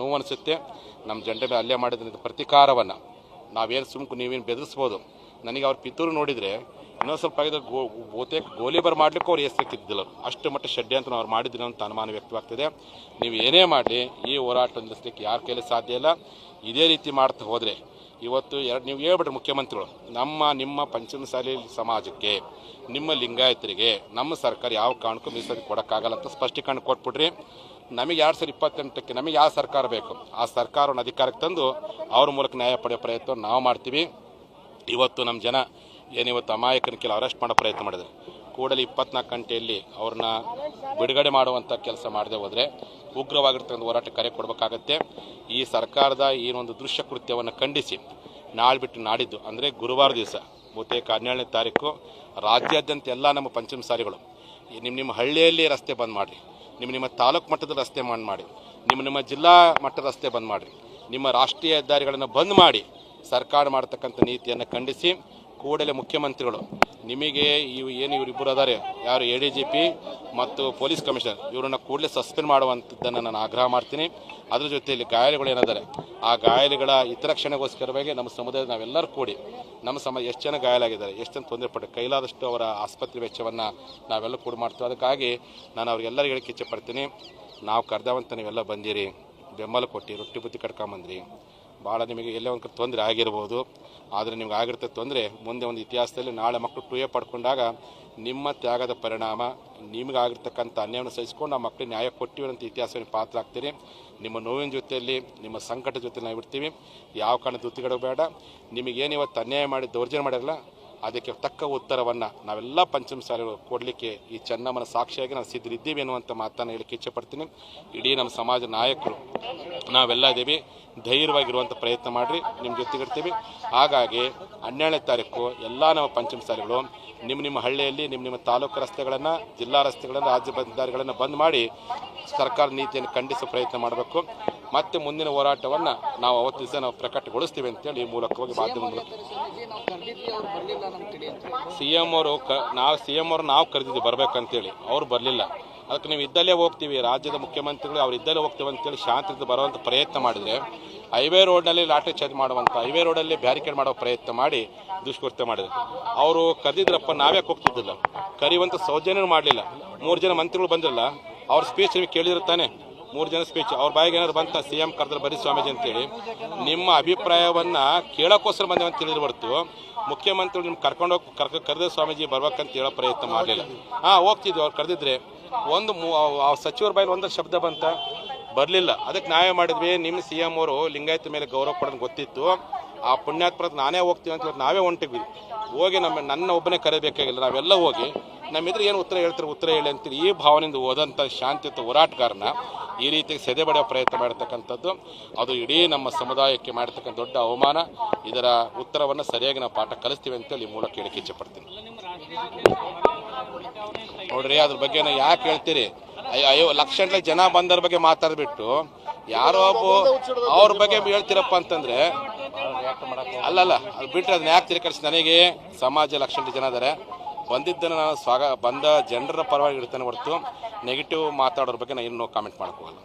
ನೋವು ಅನಿಸುತ್ತೆ ನಮ್ಮ ಜನರ ಮೇಲೆ ಹಲ್ಲೆ ಮಾಡಿದ ಪ್ರತೀಕಾರವನ್ನು ನಾವೇನು ಸುಮ್ಕು ನೀವೇನು ಬೆದರಿಸ್ಬೋದು. ನನಗೆ ಅವ್ರ ಪಿತೂರು ನೋಡಿದರೆ ಇನ್ನೊಂದು ಸ್ವಲ್ಪ ಆಗಿದ್ರೆ ಗೋ, ಬಹುತೇಕ ಗೋಲಿಬಾರ್ ಮಾಡ್ಲಿಕ್ಕೆ ಅವ್ರು ಎಸ್ಬೇಕಿದ್ದಿಲ್ಲ ಅಷ್ಟು ಮಟ್ಟ ಷಡ್ಯಂತ್ರ ಅವ್ರು ಮಾಡಿದ್ರು ಅಂತ ಅನುಮಾನ ವ್ಯಕ್ತವಾಗ್ತಿದೆ. ನೀವು ಏನೇ ಮಾಡಲಿ, ಈ ಹೋರಾಟ ನಿಲ್ಲಿಸ್ಲಿಕ್ಕೆ ಯಾರ ಕೈಲಿ ಸಾಧ್ಯ ಇಲ್ಲ. ಇದೇ ರೀತಿ ಮಾಡ್ತಾ ಹೋದರೆ ಇವತ್ತು ಎರಡು, ನೀವು ಹೇಳ್ಬಿಟ್ರೆ ಮುಖ್ಯಮಂತ್ರಿಗಳು, ನಮ್ಮ, ನಿಮ್ಮ ಪಂಚಮಸಾಲಿ ಸಮಾಜಕ್ಕೆ, ನಿಮ್ಮ ಲಿಂಗಾಯತರಿಗೆ, ನಮ್ಮ ಸರ್ಕಾರ ಯಾವ ಕಾರಣಕ್ಕೂ ಮೀಸಲು ಕೊಡೋಕ್ಕಾಗಲ್ಲ ಅಂತ ಸ್ಪಷ್ಟೀಕರಣ ಕೊಟ್ಬಿಟ್ರಿ. ನಮಗೆ ಎರಡು ಸಾವಿರದ ಇಪ್ಪತ್ತೆಂಟಕ್ಕೆ ನಮಗೆ ಯಾವ ಸರ್ಕಾರ ಬೇಕು? ಆ ಸರ್ಕಾರವನ್ನು ಅಧಿಕಾರಕ್ಕೆ ತಂದು ಅವ್ರ ಮೂಲಕ ನ್ಯಾಯ ಪಡೆಯೋ ಪ್ರಯತ್ನ ನಾವು ಮಾಡ್ತೀವಿ. ಇವತ್ತು ನಮ್ಮ ಜನ ಏನಿವತ್ತು ಅಮಾಯಕನ ಕೆಲ ಅರೆಸ್ಟ್ ಮಾಡೋ ಪ್ರಯತ್ನ ಮಾಡಿದೆ ಕೂಡಲೇ ಇಪ್ಪತ್ನಾಲ್ಕು ಗಂಟೆಯಲ್ಲಿ ಅವ್ರನ್ನ ಬಿಡುಗಡೆ ಮಾಡುವಂಥ ಕೆಲಸ ಮಾಡದೆ ಹೋದರೆ ಉಗ್ರವಾಗಿರ್ತಕ್ಕಂಥ ಹೋರಾಟ ಕರೆ ಕೊಡಬೇಕಾಗತ್ತೆ. ಈ ಸರ್ಕಾರದ ಒಂದು ದೃಶ್ಯ ಕೃತ್ಯವನ್ನು ಖಂಡಿಸಿ, ನಾಳೆ ಬಿಟ್ಟು ನಾಡಿದ್ದು, ಅಂದರೆ ಗುರುವಾರ ದಿವಸ, ಬಹುತೇಕ ಹನ್ನೆರಡನೇ ತಾರೀಕು, ರಾಜ್ಯಾದ್ಯಂತ ಎಲ್ಲ ನಮ್ಮ ಪಂಚಮಸಾರಿಗಳು ನಿಮ್ಮ ನಿಮ್ಮ ಹಳ್ಳಿಯಲ್ಲಿ ರಸ್ತೆ ಬಂದ್ ಮಾಡಿರಿ. ನಿಮ್ಮ ನಿಮ್ಮ ತಾಲೂಕು ಮಟ್ಟದ ರಸ್ತೆ ಬಂದ್ ಮಾಡಿ, ನಿಮ್ಮ ನಿಮ್ಮ ಜಿಲ್ಲಾ ಮಟ್ಟದ ರಸ್ತೆ ಬಂದ್ ಮಾಡಿರಿ ನಿಮ್ಮ ರಾಷ್ಟ್ರೀಯ ಹೆದ್ದಾರಿಗಳನ್ನು ಬಂದ್ ಮಾಡಿ ಸರ್ಕಾರ ಮಾಡತಕ್ಕಂಥ ನೀತಿಯನ್ನು ಖಂಡಿಸಿ ಕೂಡಲೇ ಮುಖ್ಯಮಂತ್ರಿಗಳು, ನಿಮಗೆ ಇವು ಏನು ಇವರಿಬ್ಬರು ಅದಾರೆ, ಯಾರು ಎ ಡಿ ಜಿ ಪಿ ಮತ್ತು ಪೊಲೀಸ್ ಕಮಿಷನರ್, ಇವರನ್ನು ಕೂಡಲೇ ಸಸ್ಪೆಂಡ್ ಮಾಡುವಂಥದ್ದನ್ನು ನಾನು ಆಗ್ರಹ ಮಾಡ್ತೀನಿ. ಅದ್ರ ಜೊತೆಯಲ್ಲಿ ಗಾಯಾಳುಗಳು ಏನಿದ್ದಾರೆ, ಆ ಗಾಯಾಳುಗಳ ಹಿತರಕ್ಷಣೆಗೋಸ್ಕರವಾಗಿ ನಮ್ಮ ಸಮುದಾಯದ ನಾವೆಲ್ಲರೂ ಕೂಡಿ ನಮ್ಮ ಸಮ, ಎಷ್ಟು ಜನ ಗಾಯಾಲಾಗಿದ್ದಾರೆ ಎಷ್ಟು ಜನ ತೊಂದರೆ ಪಟ್ಟು, ಕೈಲಾದಷ್ಟು ಅವರ ಆಸ್ಪತ್ರೆ ವೆಚ್ಚವನ್ನು ನಾವೆಲ್ಲ ಕೂಡ ಮಾಡ್ತೀವಿ. ಅದಕ್ಕಾಗಿ ನಾನು ಅವ್ರಿಗೆಲ್ಲರಿಗೂ ಹೇಳಕ್ಕೆ ಇಚ್ಛೆ ಪಡ್ತೀನಿ, ನಾವು ಕರೆದವಂತ ನೀವೆಲ್ಲ ಬಂದಿರಿ, ಬೆಂಬಲ ಕೊಟ್ಟು ರೊಟ್ಟಿ ಬುತ್ತಿ ಕಟ್ಕೊಂಬಂದ್ರಿ. ಭಾಳ ನಿಮಗೆ ಎಲ್ಲೇ ಒಂದು ತೊಂದರೆ ಆಗಿರ್ಬೋದು. ಆದರೆ ನಿಮ್ಗೆ ಆಗಿರ್ತದೆ ತೊಂದರೆ ಮುಂದೆ ಒಂದು ಇತಿಹಾಸದಲ್ಲಿ ನಾಳೆ ಮಕ್ಕಳು ಟು ಎ ಪಡ್ಕೊಂಡಾಗ ನಿಮ್ಮ ತ್ಯಾಗದ ಪರಿಣಾಮ ನಿಮಗಾಗಿರ್ತಕ್ಕಂಥ ಅನ್ಯಾಯವನ್ನು ಸಹಿಸ್ಕೊಂಡು ಆ ಮಕ್ಕಳಿಗೆ ನ್ಯಾಯ ಕೊಟ್ಟಿವಂಥ ಇತಿಹಾಸವನ್ನು ಪಾತ್ರ ಆಗ್ತೀರಿ. ನಿಮ್ಮ ನೋವಿನ ಜೊತೆಯಲ್ಲಿ, ನಿಮ್ಮ ಸಂಕಟ ಜೊತೆ ನಾವು ಇಡ್ತೀವಿ ಯಾವ ಕಾರಣ ದುತ್ತಿಗಡೆ ಬೇಡ. ನಿಮಗೇನು ಇವತ್ತು ಅನ್ಯಾಯ ಮಾಡಿ ದೌರ್ಜನ್ಯ ಮಾಡಿರಲ್ಲ ಅದಕ್ಕೆ ತಕ್ಕ ಉತ್ತರವನ್ನು ನಾವೆಲ್ಲ ಪಂಚಮ ಪಂಚಮಸಾಲಿಗಳು ಕೊಡಲಿಕ್ಕೆ ಈ ಚೆನ್ನಮ್ಮನ ಸಾಕ್ಷಿಯಾಗಿ ನಾವು ಸಿದ್ಧರಿದ್ದೀವಿ ಅನ್ನುವಂಥ ಮಾತನ್ನು ಹೇಳಿಕ್ಕೆ ಇಚ್ಛೆಪಡ್ತೀನಿ ಇಡೀ ನಮ್ಮ ಸಮಾಜ ನಾಯಕರು ನಾವೆಲ್ಲ ಇದ್ದೀವಿ ಧೈರ್ಯವಾಗಿರುವಂಥ ಪ್ರಯತ್ನ ಮಾಡಿರಿ ನಿಮ್ಮ ಜೊತೆಗಿರ್ತೀವಿ. ಹಾಗಾಗಿ ಹನ್ನೆರಡನೇ ತಾರೀಕು ಎಲ್ಲ ನಮ್ಮ ಪಂಚಮಸಾಲಿಗಳು ನಿಮ್ಮ ನಿಮ್ಮ ಹಳ್ಳಿಯಲ್ಲಿ ನಿಮ್ಮ ನಿಮ್ಮ ತಾಲೂಕು ರಸ್ತೆಗಳನ್ನು ಜಿಲ್ಲಾ ರಸ್ತೆಗಳನ್ನು ರಾಜ್ಯ ಹೆದ್ದಾರಿಗಳನ್ನು ಬಂದ್ ಮಾಡಿ ಸರ್ಕಾರ ನೀತಿಯನ್ನು ಖಂಡಿಸುವ ಪ್ರಯತ್ನ ಮಾಡಬೇಕು. ಮತ್ತೆ ಮುಂದಿನ ಹೋರಾಟವನ್ನು ನಾವು ಅವತ್ತು ದಿವಸ ನಾವು ಪ್ರಕಟಗೊಳಿಸ್ತೀವಿ ಅಂತೇಳಿ ಈ ಮೂಲಕವಾಗಿ ಮಾಧ್ಯಮ ಮೂಲಕ ಸಿ ಎಂ ಅವರು ಕ ನಾವು ಸಿ ಎಂ ಅವರು ನಾವು ಕರೆದಿದ್ದು ಬರಬೇಕಂತೇಳಿ. ಅವರು ಬರಲಿಲ್ಲ. ಅದಕ್ಕೆ ನೀವು ಇದ್ದಲ್ಲೇ ಹೋಗ್ತೀವಿ. ರಾಜ್ಯದ ಮುಖ್ಯಮಂತ್ರಿಗಳು ಅವ್ರು ಇದ್ದಲ್ಲೇ ಹೋಗ್ತೀವಿ ಅಂತೇಳಿ ಶಾಂತಿಯಿಂದ ಬರುವಂಥ ಪ್ರಯತ್ನ ಮಾಡಿದರೆ ಹೈವೇ ರೋಡ್ನಲ್ಲಿ ಲಾಟ್ರಿ ಚಾರ್ಜ್ ಮಾಡುವಂಥ ಹೈವೇ ರೋಡಲ್ಲಿ ಬ್ಯಾರಿಕೇಡ್ ಮಾಡೋ ಪ್ರಯತ್ನ ಮಾಡಿ ದುಷ್ಕೃತ್ಯ ಮಾಡಿದ್ರು. ಅವರು ಕರೆದಿದ್ರಪ್ಪ ನಾವೇ ಹೋಗ್ತಿದ್ದಿಲ್ಲ ಕರೆಯುವಂಥ ಸೌಜನ್ಯ ಮಾಡಲಿಲ್ಲ. ಮೂರು ಜನ ಮಂತ್ರಿಗಳು ಬಂದಿರಲ್ಲ, ಅವ್ರ ಸ್ಪೀಚ್ ನಿಮಗೆ ಕೇಳಿದ್ರೆ ತಾನೆ? ಮೂರು ಜನ ಸ್ಪೀಚ್ ಅವ್ರ ಬಾಯಿಗೆ ಏನಾದ್ರು ಬಂತ ಸಿ ಎಂ ಕರೆದ್ರೆ ಬರೀ ಸ್ವಾಮೀಜಿ ಅಂತೇಳಿ. ನಿಮ್ಮ ಅಭಿಪ್ರಾಯವನ್ನ ಕೇಳೋಕ್ಕೋಸ್ಕರ ಬಂದೇವೆ ಅಂತ ತಿಳಿದ್ರೆ ಹೊರತು, ಮುಖ್ಯಮಂತ್ರಿಗಳು ನಿಮ್ಗೆ ಕರ್ಕೊಂಡೋಗಿ ಕರ್ಕ, ಕರೆದ ಸ್ವಾಮೀಜಿ ಬರ್ಬೇಕಂತ ಹೇಳೋ ಪ್ರಯತ್ನ ಮಾಡಲಿಲ್ಲ. ಹಾಂ, ಹೋಗ್ತಿದ್ವಿ, ಅವ್ರು ಕರೆದಿದ್ರೆ. ಒಂದು ಮೂ- ಸಚಿವರ ಬಾಯಲ್ಲಿ ಒಂದು ಶಬ್ದ ಬಂತ, ಬರಲಿಲ್ಲ. ಅದಕ್ಕೆ ನಾವೇ ಮಾಡಿದ್ವಿ. ನಿಮ್ಮ ಸಿ ಎಂ ಅವರು ಲಿಂಗಾಯತ ಮೇಲೆ ಗೌರವ ಕೊಡೋದು ಗೊತ್ತಿತ್ತು. ಆ ಪುಣ್ಯಾತ್ಮರ ನಾನೇ ಹೋಗ್ತೀವಿ ಅಂತ ಇವತ್ತು ನಾವೇ ಹೊಂಟಿದ್ವಿ. ಹೋಗಿ ನಮ್ಮ ನನ್ನ ಒಬ್ಬನೇ ಕರೆಯಬೇಕಾಗಿಲ್ಲ ನಾವೆಲ್ಲ ಹೋಗಿ ನಮ್ಮಿದ್ರೆ ಏನು ಉತ್ತರ ಹೇಳ್ತಾರೆ ಉತ್ತರ ಹೇಳಿ ಅಂತೀರಿ. ಈ ಭಾವನೆಯಿಂದ ಹೋದಂಥ ಶಾಂತಿಯುತ ಹೋರಾಟಗಾರನ ಈ ರೀತಿ ಸೆದೆ ಬಡಿಯೋ ಪ್ರಯತ್ನ ಮಾಡತಕ್ಕಂಥದ್ದು. ಅದು ಇಡೀ ನಮ್ಮ ಸಮುದಾಯಕ್ಕೆ ಮಾಡ್ತಕ್ಕಂಥ ದೊಡ್ಡ ಅವಮಾನ. ಇದರ ಉತ್ತರವನ್ನು ಸರಿಯಾಗಿ ನಾವು ಪಾಠ ಕಲಿಸ್ತೀವಿ ಅಂತೇಳಿ ಈ ಮೂಲಕ ಹೇಳಿಕೆ ಇಚ್ಛೆ ಪಡ್ತೀನಿ. ನೋಡ್ರಿ, ಅದ್ರ ಬಗ್ಗೆ ನಾವು ಯಾಕೆ ಹೇಳ್ತೀರಿ? ಅಯ್ಯೋ ಅಯ್ಯೋ, ಲಕ್ಷಗಟ್ಟಲೆ ಜನ ಬಂದರ ಬಗ್ಗೆ ಮಾತಾಡ್ಬಿಟ್ಟು ಯಾರೋ ಒಬ್ಬ ಅವ್ರ ಬಗ್ಗೆ ಹೇಳ್ತೀರಪ್ಪ ಅಂತಂದ್ರೆ ಅಲ್ಲಲ್ಲ, ಅದು ಬಿಟ್ಟರೆ ಅದನ್ನ ಯಾಕೆ ತಿರುಕರಿಸಿ ನನಗೆ ಸಮಾಜ ಲಕ್ಷ ಜನ ಇದ್ದಾರೆ ಬಂದಿದ್ದನ್ನು ನಾನು ಸ್ವಾಗ ಬಂದ ಜನರ ಪರವಾಗಿ ಇರ್ತೇನೆ ಹೊರತು ನೆಗೆಟಿವ್ ಮಾತಾಡೋರ ಬಗ್ಗೆ ನಾನು ಇನ್ನೂ ಕಾಮೆಂಟ್ ಮಾಡ್ಕೋಲ್ಲ